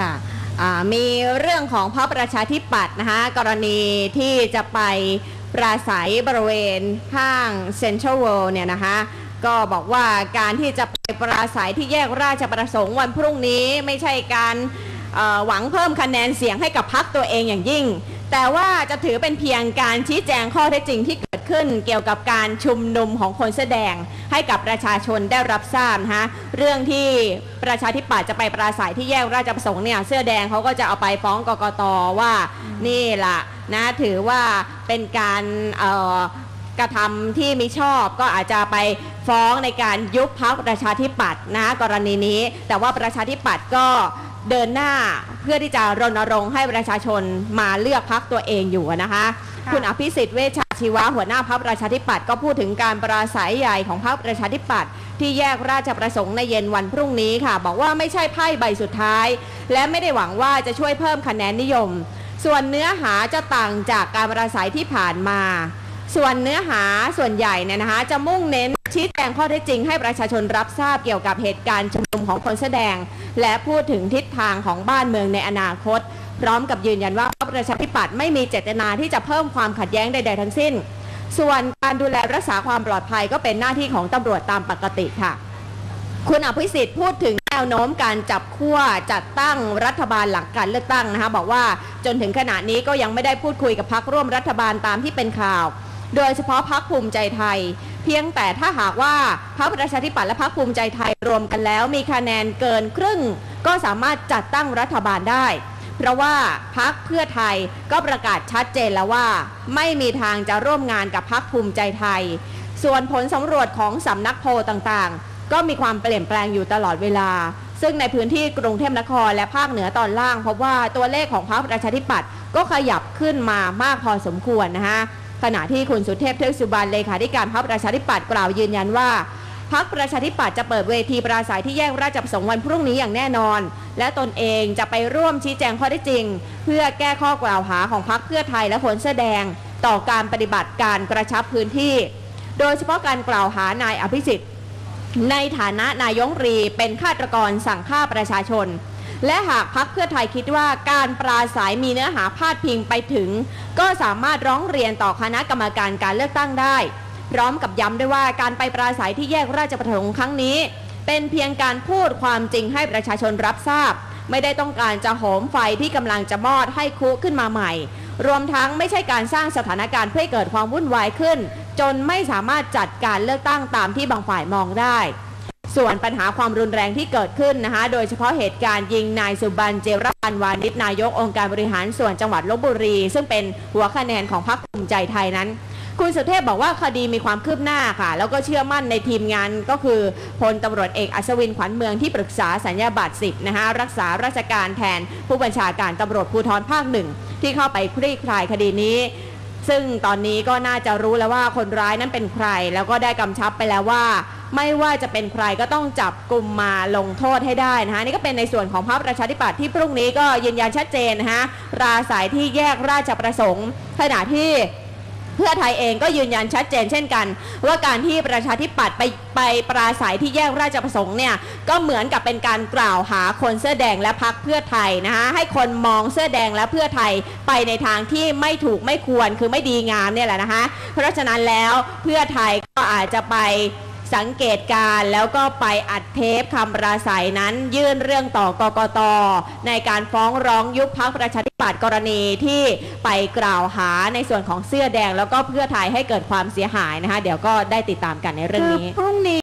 ค่ะมีเรื่องของพรรคประชาธิปัตย์นะคะกรณีที่จะไปปราศัยบริเวณห้างเซ็นทรัลเวิลด์เนี่ยนะคะก็บอกว่าการที่จะไปปราศัยที่แยกราชประสงค์วันพรุ่งนี้ไม่ใช่การหวังเพิ่มคะแนนเสียงให้กับพรรคตัวเองอย่างยิ่ง แต่ว่าจะถือเป็นเพียงการชี้แจงข้อเท็จจริงที่เกิดขึ้น เกี่ยวกับการชุมนุมของคนแสดงให้กับประชาชนได้รับทราบนะคะเรื่องที่ประชาธิปัตย์จะไปปราศัยที่แยกราชประสงค์เนี่ยเสื้อแดงเขาก็จะเอาไปฟ้องกกตว่านี่ล่ะนะถือว่าเป็นการกระทำที่มิชอบก็อาจจะไปฟ้องในการยุบพักประชาธิปัตย์นะกรณีนี้ แต่ว่าประชาธิปัตย์ก็ เดินหน้าเพื่อที่จะรณรงค์ให้ประชาชนมาเลือกพักตัวเองอยู่นะคะค่ะคุณอภิสิทธิ์เวชชาชีวะหัวหน้าพักประชาธิปัตย์ก็พูดถึงการปราศัยใหญ่ของพักประชาธิปัตย์ที่แยกราชประสงค์ในเย็นวันพรุ่งนี้ค่ะ บอกว่าไม่ใช่ไพ่ใบสุดท้าย และไม่ได้หวังว่าจะช่วยเพิ่มคะแนนนิยม ส่วนเนื้อหาจะต่างจากการปราศัยที่ผ่านมา ส่วนเนื้อหาส่วนใหญ่เนี่ยนะคะจะมุ่งเน้น ชี้แจงข้อเท็จจริงให้ประชาชนรับทราบเกี่ยวกับเหตุการณ์ชุมนุมของคนแสดง และพูดถึงทิศทางของบ้านเมืองในอนาคต พร้อมกับยืนยันว่ารรคประชาธิปัตย์ไม่มีเจตนาที่จะเพิ่มความขัดแย้งใดๆทั้งสิ้น ส่วนการดูแลรักษาความปลอดภัยก็เป็นหน้าที่ของตำรวจตามปกติค่ะ คุณอภิสิทธิ์พูดถึงแนวโน้มการจับขั้วจัดตั้งรัฐบาลหลังการเลือกตั้งนะคะบอกว่าจนถึงขณะนี้ก็ยังไม่ได้พูดคุยกับพักร่วมรัฐบาลตามที่เป็นข่าว โดยเฉพาะพักภูมิใจไทย พียงแต่ถ้าหากว่าพรรคประชาธิปัตย์และพรรคภูมิใจไทยรวมกันแล้ว มีคะแนนเกินครึ่ง ก็สามารถจัดตั้งรัฐบาลได้ เพราะว่าพักเพื่อไทยก็ประกาศชัดเจนแล้วว่า ไม่มีทางจะร่วมงานกับพักภูมิใจไทย ส่วนผลสำรวจของสำนักโพลต่างๆ ก็มีความเปลี่ยนแปลงอยู่ตลอดเวลา ซึ่งในพื้นที่กรุงเทพนครและภาคเหนือตอนล่างพบว่าตัวเลขของพรรคประชาธิปัตย์ก็ขยับขึ้นมามากพอสมควรนะคะ ขณะที่คุณสุเทพเทือกสุบรรณเลขาธิการพรรคประชาธิปัตย์กล่าวยืนยันว่าพักประชาธิปัตย์จะเปิดเวทีปราศัยที่แยกราชประสงค์วันพรุ่งนี้อย่างแน่นอน และตนเองจะไปร่วมชี้แจงข้อเท็จจริง เพื่อแก้ข้อกล่าวหาของพักเพื่อไทยและผลแสอแดง ต่อการปฏิบัติการกระชับพื้นที่ โดยเฉพาะการกล่าวหานายอภิสิทธิ์ในฐานะนายกรัฐมนตรีเป็นฆาตกรสั่งฆ่าประชาชน และหากพักเพื่อไทยคิดว่าการปราศัยมีเนื้อหาพาดพิงไปถึง ก็สามารถร้องเรียนต่อคณะกรรมการการเลือกตั้งได้ พร้อมกับย้ำด้วยว่าการไปปราศัยที่แยกราชประสงค์ครั้งนี้ เป็นเพียงการพูดความจริงให้ประชาชนรับทราบ ไม่ได้ต้องการจะโหมไฟที่กำลังจะมอดให้คุขึ้นมาใหม่ รวมทั้งไม่ใช่การสร้างสถานการณ์เพื่อเกิดความวุ่นวายขึ้น จนไม่สามารถจัดการเลือกตั้งตามที่บางฝ่ายมองได้ ส่วนปัญหาความรุนแรงที่เกิดขึ้นนะคะ โดยเฉพาะเหตุการณ์ยิงนายสุบันเจรพันวานิชนายกองค์การบริหารส่วนจังหวัดลบบุรี ซึ่งเป็นหัวคะแนนของพรรคภูมิใจไทยนั้น คุณสุเทพบอกว่าคดีมีความคืบหน้าค่ะ แล้วก็เชื่อมั่นในทีมงานก็คือพลตำรวจเอกอัศวินขวัญเมืองที่ปรึกษาสัญญาบัตรสิบนะคะรักษาราชการแทนผู้บัญชาการตำรวจภูธรภาคหนึ่งที่เข้าไปคลี่คลายคดีนี้ ซึ่งตอนนี้ก็น่าจะรู้แล้วว่าคนร้ายนั้นเป็นใคร แล้วก็ได้กำชับไปแล้วว่า ไม่ว่าจะเป็นใครก็ต้องจับกลุ่มมาลงโทษให้ได้นะคะนี่ก็เป็นในส่วนของพรรคประชาธิปัตย์ที่พรุ่งนี้ก็ยืนยันชัดเจนนะคะราสายที่แยกราชประสงค์ขณะที่ เพื่อไทยเองก็ยืนยันชัดเจนเช่นกัน ว่าการที่ประชาธิปัตย์ไปไปปราศัยที่แยกราชประสงค์เนี่ยก็เหมือนกับเป็นการกล่าวหาคนเสื้อแดงและพักเพื่อไทยนะคะให้คนมองเสื้อแดงและเพื่อไทยไปในทางที่ไม่ถูกไม่ควรคือไม่ดีงามเนี่ยแหละนะคะเพราะฉะนั้นแล้วเพื่อไทยก็อาจจะไป สังเกตการแล้วก็ไปอัดเทปคำปราศัยนั้น ยื่นเรื่องต่อกกต ในการฟ้องร้องยุบพักประชาธิปัตย์กรณีที่ไปกล่าวหาในส่วนของเสื้อแดง แล้วก็เพื่อไทยให้เกิดความเสียหายนะคะ เดี๋ยวก็ได้ติดตามกันในเรื่องนี้พรุ่งนี้